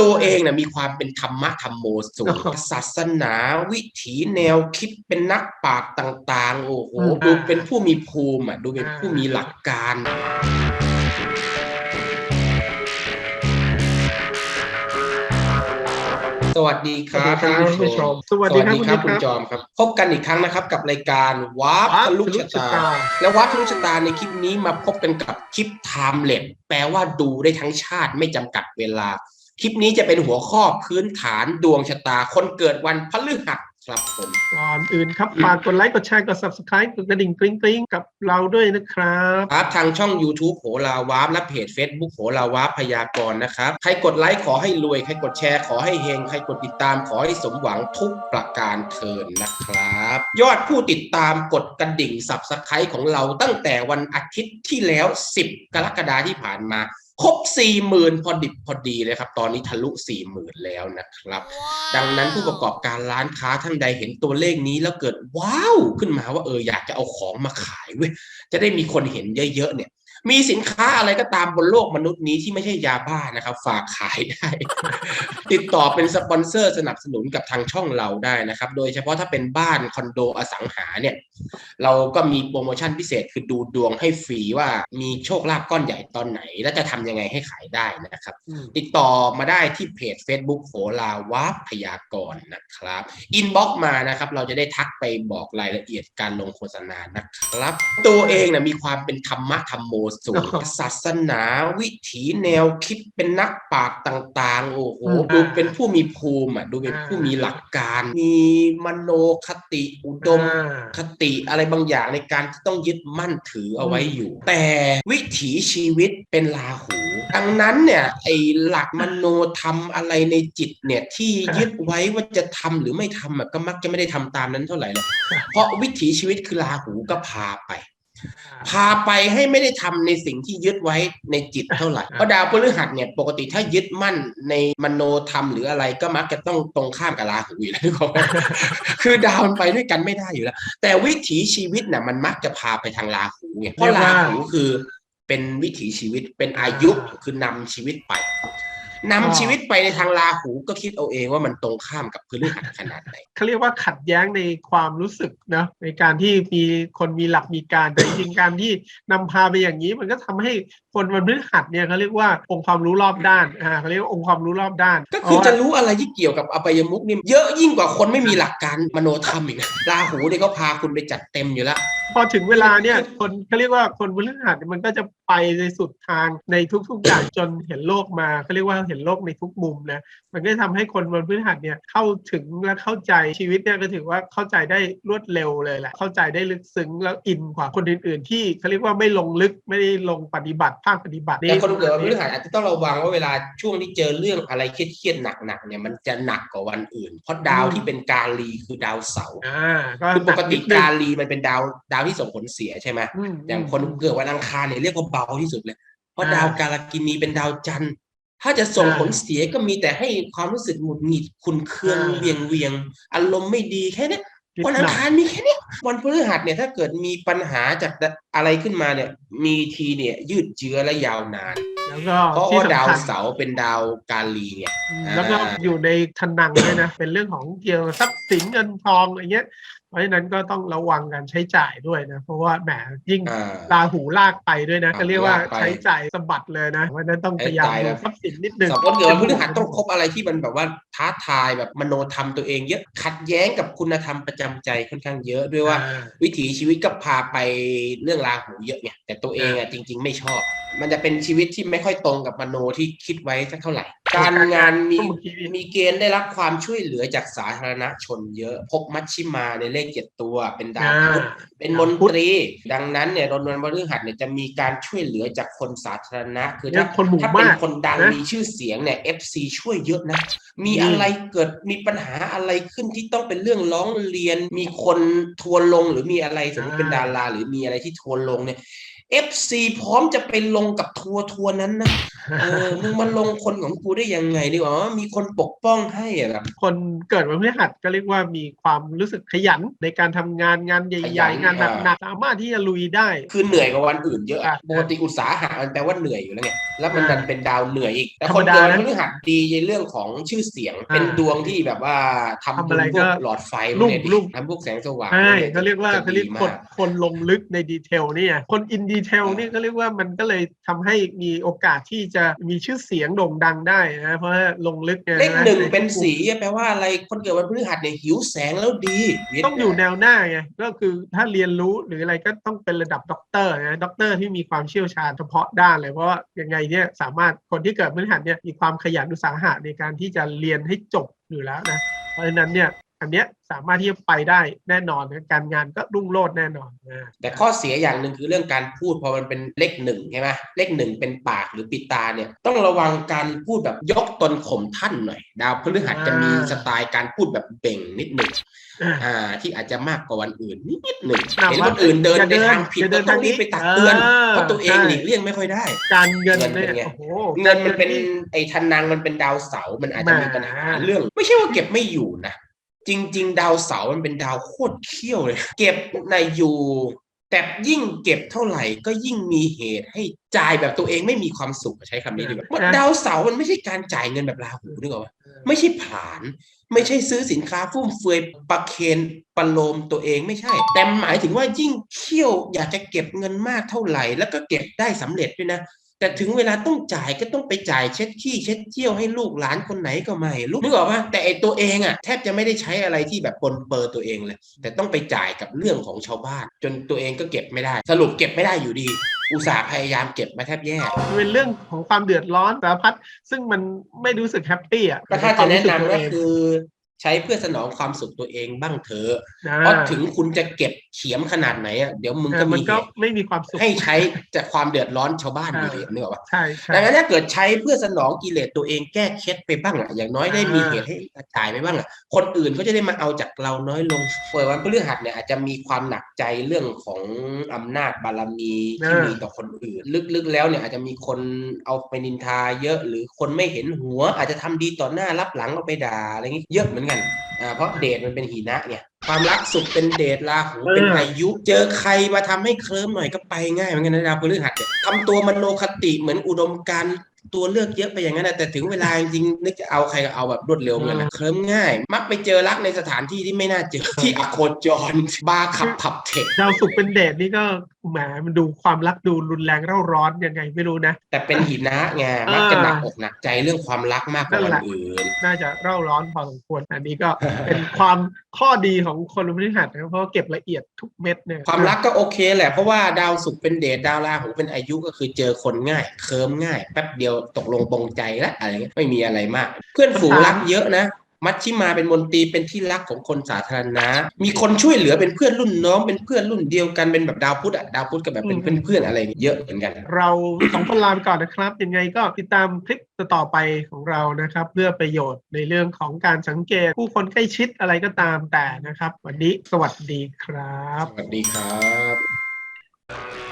ตัวเองนะมีความเป็นธรรมะธรรมโมสูงศาสนาวิถีแนวคิดเป็นนักปราชญ์ต่าง ๆ โอ้โหอืมดูเป็นผู้มีภูมิอะดูเป็นอ่าผู้มีหลักการสวัสดีครับสวัสดีครับท่านผู้ชม สวัสดีครับสวัสดีครับคุคุณณนิกครับจอมครับ พบกันอีกครั้งนะครับกับรายการวาร์ปวาร์ปทะลุทะลุชะชะตาตา และวาร์ปทะลุชะตาในคลิปนี้มาพบกันกับคลิป Timeless แปลว่าดูได้ทั้งชาติไม่จำกัดเวลา คลิปนี้จะเป็นหัวข้อพื้นฐานดวงชะตา คนเกิดวันพฤหัสครับผมก่อนอื่นครับฝากกดไลค์กดแชร์กด subscribe กดกระดิ่งกริ๊งกริ๊งกับเราด้วยนะครับครับทางช่อง YouTube โหราวาร์ปและเพจ Facebook โหราวาร์ปพยากรณ์นะครับ ใครกดไลค์ขอให้รวย ใครกดแชร์ขอให้เฮง ใครกดติดตามขอให้สมหวังทุกประการเทินนะครับ ยอดผู้ติดตามกดกระดิ่งสับสไครต์ของเราตั้งแต่วันอาทิตย์ที่แล้ว 10 กรกฎาที่ผ่านมา ครบ40,000พอดิบพอดีเลยครับ ตอนนี้ทะลุ40,000แล้วนะครับ ดังนั้นผู้ประกอบการร้านค้าท่านใดเห็นตัวเลขนี้แล้วเกิดว้าว ขึ้นมาว่าเอออยากจะเอาของมาขายเว้ยจะได้มีคนเห็นเยอะๆเนี่ย มีสินค้าอะไรก็ตามบนโลกมนุษย์นี้ที่ไม่ใช่ยาบ้านะครับ ฝากขายได้ ติดต่อเป็นสปอนเซอร์สนับสนุนกับทางช่องเราได้นะครับ โดยเฉพาะถ้าเป็นบ้านคอนโดอสังหาเนี่ย เราก็มีโปรโมชั่นพิเศษคือดูดวงให้ฟรีว่ามีโชคลาภก้อนใหญ่ตอนไหน และจะทำยังไงให้ขายได้นะครับอืมติดต่อมาได้ที่เพจ Facebook โหราวาพยากรณ์นะครับอินบ็อกมานะครับ เราจะได้ทักไปบอกรายละเอียดการลงโฆษณานะครับ ตัวเองนะมีความเป็นธรรมะธรรมโมสูงครับศาสนาวิถีแนวคิดเป็นนักปราชญ์ต่าง ๆ โอ้โหอืมดูเป็นผู้มีภูมิอะดูเป็นอ่าผู้มีหลักการ มีมโนคติอุดมอ่าคติอะไรบางอย่างในการที่ต้องยึดมั่นถือเอาไว้อืมอยู่ แต่วิถีชีวิตเป็นลาหู ดังนั้นเนี่ยไอหลักมโนธรรมอะไรในจิตเนี่ยที่ยึดไว้ว่าจะทำหรือไม่ทำอะก็มักจะไม่ได้ทำตามนั้นเท่าไหร่หรอกเพราะวิถีชีวิตคือลาหูก็พาไป พาไปให้ไม่ได้ทำในสิ่งที่ยึดไว้ในจิตเท่าไหร่เพราะดาวพฤหัสเนี่ยปกติถ้ายึดมั่นในมโนธรรมหรืออะไรก็มักจะต้องตรงข้ามกับราหูอยู่แล้วนึกออกไหมคือดาวมันไปด้วยกันไม่ได้อยู่แล้ว แต่วิถีชีวิตน่ะมันมักจะพาไปทางราหูไงเพราะราหูคือเป็นวิถีชีวิตเป็นอายุคือนำชีวิตไป นำชีวิตไปในทางราหูก็คิดเอาเองว่ามันตรงข้ามกับพฤหัสขนาดไหนเขาเรียกว่าขัดแย้งในความรู้สึกนะในการที่มีคนมีหลักมีการแต่จริงๆการที่นำพาไปอย่างนี้ มันก็ทำให้คนวันพฤหัสเนี่ยเขาเรียกว่าองค์ความรู้รอบด้านอ่าเขาเรียกว่าองค์ความรู้รอบด้าน ก็คือจะรู้อะไรที่เกี่ยวกับอบายมุกนี่เยอะยิ่งกว่าคนไม่มีหลักการมโนธรรมอีกนะราหูเนี่ยก็พาคุณไปจัดเต็มอยู่แล้ว พอถึงเวลาเนี่ยคนเขาเรียกว่าคนพฤหัสเนี่ยมันก็จะไปในสุดทางในทุกๆอย่างจนเห็นโลกมาเขาเรียกว่าเห็นโลกในทุกมุมนะมันก็จะทำให้คนวันพฤหัสเนี่ยเข้าถึงและเข้าใจชีวิตเนี่ยก็ถือว่าเข้าใจได้รวดเร็วเลยแหละเข้าใจได้ลึกซึ้งแล้วอินกว่าคนอื่นๆ ที่เขาเรียกว่าไม่ลงลึกไม่ได้ลงปฏิบัติภาคปฏิบัติแต่คนเกิดวันพฤหัสอาจจะต้องระวังว่าเวลาช่วงที่เจอเรื่องอะไรเครียดๆหนักๆเนี่ยมันจะหนักกว่าวันอื่น เพราะดาวที่เป็นกาลีคือดาวเสาร์อ่าก็คือปกติหนันิดนึงกาลีมันเป็นดาวดาวที่ส่งผลเสียใช่ไหมอืมอย่างคนเกิดวันอังคารเนี่ยเรียกว่าเบาที่สุดเลย เพราะอ่าดาวกาลกินีเป็นดาวจันทร์ ถ้าจะส่งอ่าผลเสียก็มีแต่ให้ความรู้สึกหงุดหงิดขุนเคืองอ่าเวียงเวียงอารมณ์ไม่ดีแค่เนี้ยนิดวันหอังน่อยคารมีแค่เนี้ยวันพฤหัสเนี่ยถ้าเกิดมีปัญหาจากอะไรขึ้นมาเนี่ย มีทีเนี่ยยืดเยื้อและยาวนานแล้วก็เพราะที่ว่าดาวสำคัญเสาร์เป็นดาวกาลีเนี่ยแล้วก็อ่าอยู่ในทันนังด้วยนะ เป็นเรื่องของเกี่ยวกับทรัพย์สินเงินทองอะไรเงี้ย เพราะฉะนั้นก็ต้องระวังการใช้จ่ายด้วยนะ เพราะว่าแหมยิ่งอ่าราหูลากไปด้วยนะอ่าก็เรียกว่าลากไปใช้จ่ายสะบัดเลยนะเพราะฉะนั้นต้องพยายามใช้จ่ายดูแบบทรัพย์สินนิดนึงสมมติเกิดวันพฤหัสต้องคบอะไรที่มันแบบว่าท้าทายแบบมโนธรรมตัวเองเยอะขัดแย้งกับคุณธรรมประจำใจค่อนข้างเยอะด้วยว่าอ่า วิถีชีวิตก็พาไปเรื่องราหูเยอะไงแต่ตัวเองอะจริง ๆ ไม่ชอบ มันจะเป็นชีวิตที่ไม่ค่อยตรงกับมโนที่คิดไว้สักเท่าไหร่ การงานมีก็เมื่อกี้นี่มีเกณฑ์ได้รับความช่วยเหลือจากสาธารณชนเยอะพบมัชชิมาในเลขเจ็ดตัวเป็นดาวอ่าพุธเป็นมนตรี ดังนั้นเนี่ยรนวันพฤหัสเนี่ยจะมีการช่วยเหลือจากคนสาธารณะ คือเนี่ถ้ายคนหมู่ถ้าเป็นมากคนดังนะมีชื่อเสียงเนี่ย FC ช่วยเยอะนะ มีอืมอะไรเกิดมีปัญหาอะไรขึ้นที่ต้องเป็นเรื่องร้องเรียน มีคนทัวร์ลงหรือมีอะไรสมมติเป็นดารา หรือมีอะไรที่ทัวร์ลงเนี่ย FC พร้อมจะไปลงกับทัวร์ทัวร์นั้นนะเออมึงมาลงคนของกูได้ยังไงดีกว่าอ๋อมีคนปกป้องให้อะแบบคนเกิดวันพฤหัสก็เรียกว่ามีความรู้สึกขยันในการทำงานงานใหญ่ๆ งานหนักๆสามารถที่จะลุยได้ คือเหนื่อยกว่าวันอื่นเยอะอะปกติอุตสาหะมันแปลว่าเหนื่อยอยู่แล้วไงแล้วมันอะดันเป็นดาวเหนื่อยอีก แต่ธรครมนดาเกิดนะพฤหัสดีในเรื่องของชื่อเสียงอ่าเป็นดวงที่แบบว่าทำทำบุอะไรญพก็วกหลอดไฟรุ่งเนี่ยดีรุ่งทำพวกแสงสว่างใช่นี่เขาเรียกว่าจะเขาเรียกดีคนมากคนลงลึกในดีเทลเนี่ยคนอินดีเทลนี่ก็เรียกว่ามันก็เลยทำให้มีโอกาสที่จะมีชื่อเสียงโด่งดังได้นะเพราะว่าลงลึกเนี่ยเลขะหนึ่งใเป็นสีแปลว่าอะไรคนเกิดวันพฤหัสเนี่ยหิวแสงแล้วดี ต้องอยู่แนวหน้าไงก็คือถ้าเรียนรู้หรืออะไรก็ต้องเป็นระดับด็อกเตอร์นะด็อกเตอร์ที่มีความเชี่ยวชาญเฉพาะด้านเลยเพราะว่ายังไงเนี่ยสามารถคนที่เกิดพฤหัสเนี่ยมีความขยันอุตสาหะในการที่จะเรียนให้จบอยู่แล้วนะเพราะฉะนั้นเนี่ย อันเนี้ยสามารถที่จะไปได้แน่นอนนะการงานก็รุ่งโรจน์แน่นอนนะแต่ข้อเสียอย่างหนึ่งคือเรื่องการพูดพอมันเป็นเลขหนึ่งใช่ไหมเลขหนึ่งเป็นปากหรือปิดตาเนี่ยต้องระวังการพูดแบบยกตนข่มท่านหน่อย ดาวพฤหัสจะมีสไตล์การพูดแบบเบ่งนิดหนึ่งอ่าอ่าที่อาจจะมากกว่าวันอื่นนิดหนึ่งอ่าเห็นว่าคนอื่นเดินอย่าในเดินทางผิดอย่าเดิก็นต้องรีบไปตักเตือนทางนี้เพราะตัวเองใช่หลีกเลี่ยงไม่ค่อยได้ การเงินเงินเป็นเนี่ยไงโอ้โหเงินมันเป็นที่ไอ้ทันนังมันเป็นดาวเสาร์มันอาจจะมีแหมปัญหาเรื่อง ไม่ใช่ว่าเก็บไม่อยู่นะ จริง ๆ ดาวเสาร์มันเป็นดาวโคตรเขี้ยวเลย เก็บในอยู่ แต่ยิ่งเก็บเท่าไหร่ก็ยิ่งมีเหตุให้จ่ายแบบตัวเองไม่มีความสุขใช้คำนี้ดีกว่าเพราะดาวเสาร์มันไม่ใช่การจ่ายเงินแบบราหูนึกออกปะไม่ใช่ผลาน ไม่ใช่ซื้อสินค้าฟุ่มเฟือยประเคนประโลมตัวเองไม่ใช่ แต่หมายถึงว่ายิ่งเขี้ยวอยากจะเก็บเงินมากเท่าไหร่ แล้วก็เก็บได้สำเร็จด้วยนะ แต่ถึงเวลาต้องจ่ายก็ต้องไปจ่ายเช็ดขี้เช็ดเจี้ยวให้ลูกหลานคนไหนก็ไม่รู้นึกออกปะแต่ไอตัวเองอะแทบจะไม่ได้ใช้อะไรที่แบบปนเปื้อนตัวเองเลย แต่ต้องไปจ่ายกับเรื่องของชาวบ้าน จนตัวเองก็เก็บไม่ได้ สรุปเก็บไม่ได้อยู่ดีอุตส่าห์พยายามเก็บมาแทบแย่มันเป็นเรื่องของความเดือดร้อนสารพัดซึ่งมันไม่รู้สึกแฮปปี้อะก็ถ้าจะแนะนำใควมรู้สึตัวก็เองคือ ใช้เพื่อสนองความสุขตัวเองบ้างเถอะนะเพราะถึงคุณจะเก็บ เขียมขนาดไหนอะเดี๋ยวมึงเอก็อมัมีนเหก็ตุไม่มีความสุขให้ใช้จากความเดือดร้อนชาวบ้านอยู่ดีนึกออกปะใช่ใช่ดังนั้นถ้าเกิดใช้เพื่อสนองกิเลสตัวเองแก้เคล็ดไปบ้างอะอย่างน้อยได้มีอ่าเหตุให้กระจายไปบ้างอะคนอื่นเขาจะได้มาเอาจากเราน้อยลงเปิดวันพฤหัสเนี่ยอาจจะมีความหนักใจเรื่องของอำนาจบารมีที่มีต่อคนอื่น ลึกๆแล้วเนี่ยอาจจะมีคนเอาไปนินทาเยอะหรือคนไม่เห็นหัว อาจจะทำดีต่อหน้ารับหลังเอาไปด่าอะไรอย่างงี้เยอะเหมือนกันอ่าเพราะเดชมันเป็นหินะเนี่ย ความรักสุขเป็นเดชราหูเป็นอายุ เจอใครมาทำให้เคลิ้มหน่อยก็ไปง่ายเหมือนกันนะดาวพฤหัสเนี่ยทำตัวมโนคติเหมือนอุดมการณ์ตัวเลือกเยอะไปอย่างนั้นนะแต่ถึงเวลาจริงๆนึกจะเอาใครก็เอาแบบรวดเร็วเหมือนกันนะเคลิ้มง่าย มักไปเจอรักในสถานที่ที่ไม่น่าเจอที่อโคจรบาร์ขับผับเทคดาวสุขเป็นเดทนี่ก็ แหมมันดูความรักดูรุนแรงเร่าร้อนยังไงไม่รู้นะ แต่เป็นหินะไงมักจะหนักอกหนักใจเรื่องความรักมากกว่าวันอื่น น่าจะเร่าร้อนพอสมควรอันนี้ก็เป็นความข้อดีของคนวันพฤหัสนะเพราะว่าเก็บละเอียดทุกเม็ดเนี่ยความรักก็โอเคแหละเพราะว่าดาวศุกร์เป็นเดชดาวราหูเป็นอายุก็คือเจอคนง่าย เคิมง่ายแป๊บเดียวตกลงปรงใจแล้วอะไรเงี้ยไม่มีอะไรมาก เพื่อนฝูงรักเยอะนะ มัชชิมาเป็นมนตรีเป็นที่รักของคนสาธารณะ มีคนช่วยเหลือเป็นเพื่อนรุ่นน้องเป็นเพื่อนรุ่นเดียวกันเป็นแบบดาวพุธอะดาวพุธกับแบบเป็นเพื่อนๆอะไรเยอะเหมือนกัน เราสองคนลาไปก่อนนะครับ ยังไงก็ติดตามคลิปต่อๆไปของเรานะครับ เพื่อประโยชน์ในเรื่องของการสังเกต ผู้คนใกล้ชิดอะไรก็ตามแต่นะครับ วันนี้สวัสดีครับ สวัสดีครับ